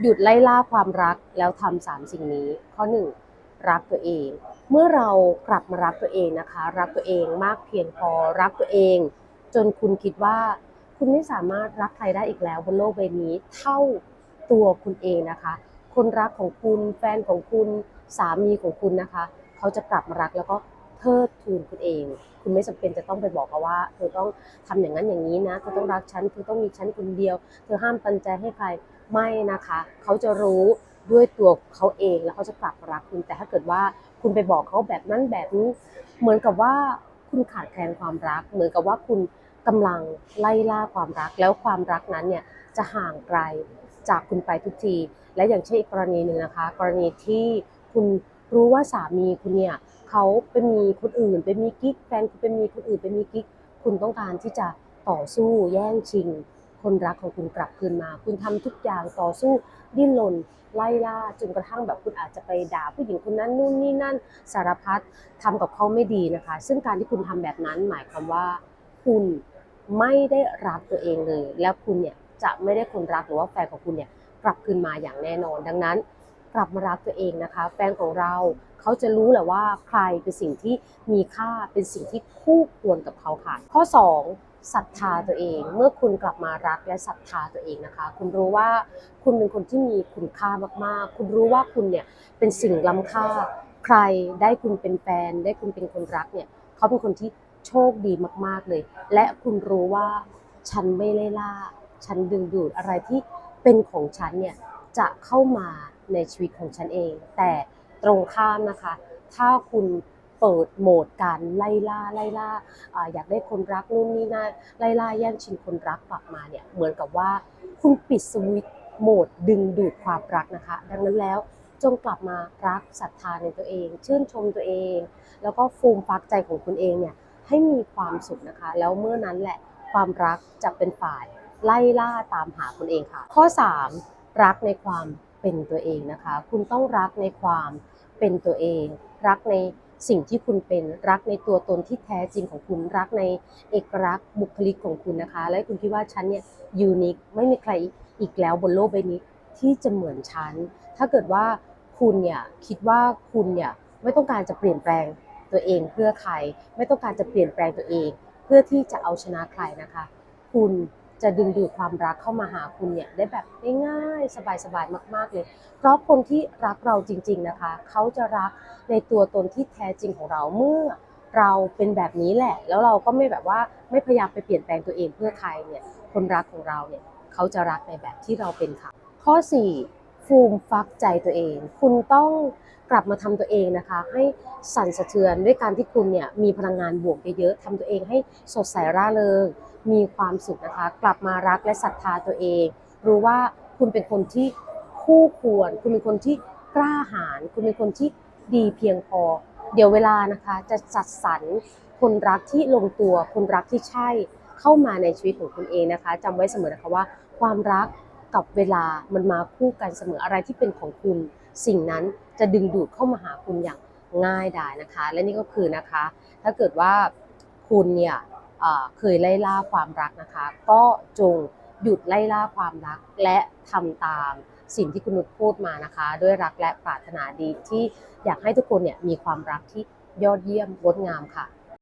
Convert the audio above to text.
หยุดไล่ล่าความรักแล้วทำสามสิ่งนี้ ข้อหนึ่งรักตัวเอง เมื่อเรากลับมารักตัวเองนะคะ รักตัวเองมากเพียงพอรักตัวเอง จนคุณคิดว่า คุณไม่สามารถรักใครได้อีกแล้วบนโลกใบนี้ เท่าตัวคุณเองนะคะ คนรักของคุณแฟนของคุณสามีของคุณนะคะ เขาจะกลับมารักแล้วก็ ทิดทูนคุณเอง คุณไม่จำเป็นจะต้องไปบอกเขาว่าเธอต้องทำอย่างนั้นอย่างนี้นะเธอต้องรักฉันเธอต้องมีฉันคนเดียว เธอห้ามปันใจให้ใครไม่นะคะ เขาจะรู้ด้วยตัวเขาเองแล้วเขาจะกลับรักคุณแต่ถ้าเกิดว่าคุณไปบอกเขาแบบนั้นแบบนี้ เหมือนกับว่าคุณขาดแคลนความรัก เหมือนกับว่าคุณกำลังไล่ล่าความรัก แล้วความรักนั้นเนี่ยจะห่างไกลจากคุณไปทุกที และอย่างเช่นอีกกรณีหนึ่งนะคะ กรณีที่คุณ รู้ว่าสามีคุณเนี่ยเขาไปมีคนอื่นไปมีกิ๊กแฟนคุณไปมีคนอื่นไปมีกิ๊กคุณต้องการที่จะต่อสู้แย่งชิง คนรักของคุณกลับคืนมา คุณทำทุกอย่างต่อสู้ดิ้นรนไล่ล่าจนกระทั่งแบบคุณอาจจะไปด่าผู้หญิงคนนั้นนู่นนี่นั่นสารพัดทำกับเขาไม่ดีนะคะ ซึ่งการที่คุณทำแบบนั้น หมายความว่า คุณไม่ได้รักตัวเองเลย แล้วคุณเนี่ยจะไม่ได้คนรักหรือว่าแฟนของคุณเนี่ยกลับคืนมาอย่างแน่นอน ดังนั้น กลับมารักตัวเองนะคะ แฟนของเราเขาจะรู้แหละว่าใครเป็นสิ่งที่มีค่าเป็นสิ่งที่คู่ควรกับเขาค่ะ ข้อ 2. ศรัทธาตัวเอง เมื่อคุณกลับมารักและศรัทธาตัวเองนะคะ คุณรู้ว่าคุณเป็นคนที่มีคุณค่ามากๆ คุณรู้ว่าคุณเนี่ยเป็นสิ่งล้ำค่า ใครได้คุณเป็นแฟน ได้คุณเป็นคนรักเนี่ยเขาเป็นคนที่โชคดีมากๆเลย และคุณรู้ว่าฉันไม่เล่ล่า ฉันดึงดูดอะไรที่เป็นของฉันเนี่ยจะเข้ามา ในชีวิตของฉันเอง แต่ตรงข้ามนะคะ ถ้าคุณเปิดโหมดการไล่ล่าไล่ล่าอยากได้คนรักนู่นนี่นั่นไล่ล่าแย่งชิงคนรักกลับมาเนี่ยเหมือนกับว่าคุณปิดสวิตช์โหมดดึงดูดความรักนะคะ ดังนั้นแล้วจงกลับมารักศรัทธาในตัวเอง ชื่นชมตัวเอง แล้วก็ฟูมฟักใจของคุณเองเนี่ยให้มีความสุขนะคะ แล้วเมื่อนั้นแหละความรักจะเป็นฝ่ายไล่ล่าตามหาคุณเองค่ะ ข้อ 3 รักในความ เป็นตัวเองนะคะ คุณต้องรักในความเป็นตัวเอง รักในสิ่งที่คุณเป็นรักในตัวตนที่แท้จริงของคุณรักในเอกลักษณ์บุคลิกของคุณนะคะ และคุณคิดว่าฉันเนี่ยยูนิคไม่มีใครอีกแล้วบนโลกใบนี้ที่จะเหมือนฉัน ถ้าเกิดว่าคุณเนี่ยคิดว่าคุณเนี่ยไม่ต้องการจะเปลี่ยนแปลงตัวเองเพื่อใคร ไม่ต้องการจะเปลี่ยนแปลงตัวเอง เพื่อที่จะเอาชนะใครนะคะ คุณ จะดึงดูดความรักเข้ามาหาคุณเนี่ยได้แบบง่ายๆสบายๆมาก ๆเลย เพราะคนที่รักเราจริง ๆนะคะ เขาจะรักในตัวตนที่แท้จริงของเราเมื่อเราเป็นแบบนี้แหละ แล้วเราก็ไม่แบบว่าไม่พยายามไปเปลี่ยนแปลงตัวเองเพื่อใครเนี่ยคนรักของเราเนี่ยเขาจะรักในแบบที่เราเป็นค่ะ ข้อ 4 ฟูมฟักใจตัวเอง คุณต้องกลับมาทำตัวเองนะคะ ให้สั่นสะเทือนด้วยการที่คุณเนี่ยมีพลังงานบวกเยอะๆทำตัวเองให้สดใสร่าเริง มีความสุขนะคะ กลับมารักและศรัทธาตัวเอง รู้ว่าคุณเป็นคนที่คู่ควร คุณเป็นคนที่กล้าหาญคุณเป็นคนที่ดีเพียงพอ เดี๋ยวเวลานะคะจะจัดสรรคนรักที่ลงตัว คนรักที่ใช่เข้ามาในชีวิตของคุณเองนะคะจำไว้เสมอนะคะว่า ความรักกับเวลามันมาคู่กันเสมออะไรที่เป็นของคุณ สิ่งนั้นจะดึงดูดเข้ามาหาคุณอย่างง่ายดายนะคะ และนี่ก็คือนะคะ ถ้าเกิดว่าคุณเนี่ย เคยไล่ล่าความรักนะคะ ก็จงหยุดไล่ล่าความรักและทำตามสิ่งที่คุณนุชพูดมานะคะ ด้วยรักและปรารถนาดีที่อยากให้ทุกคนเนี่ยมีความรักที่ยอดเยี่ยมงดงามค่ะ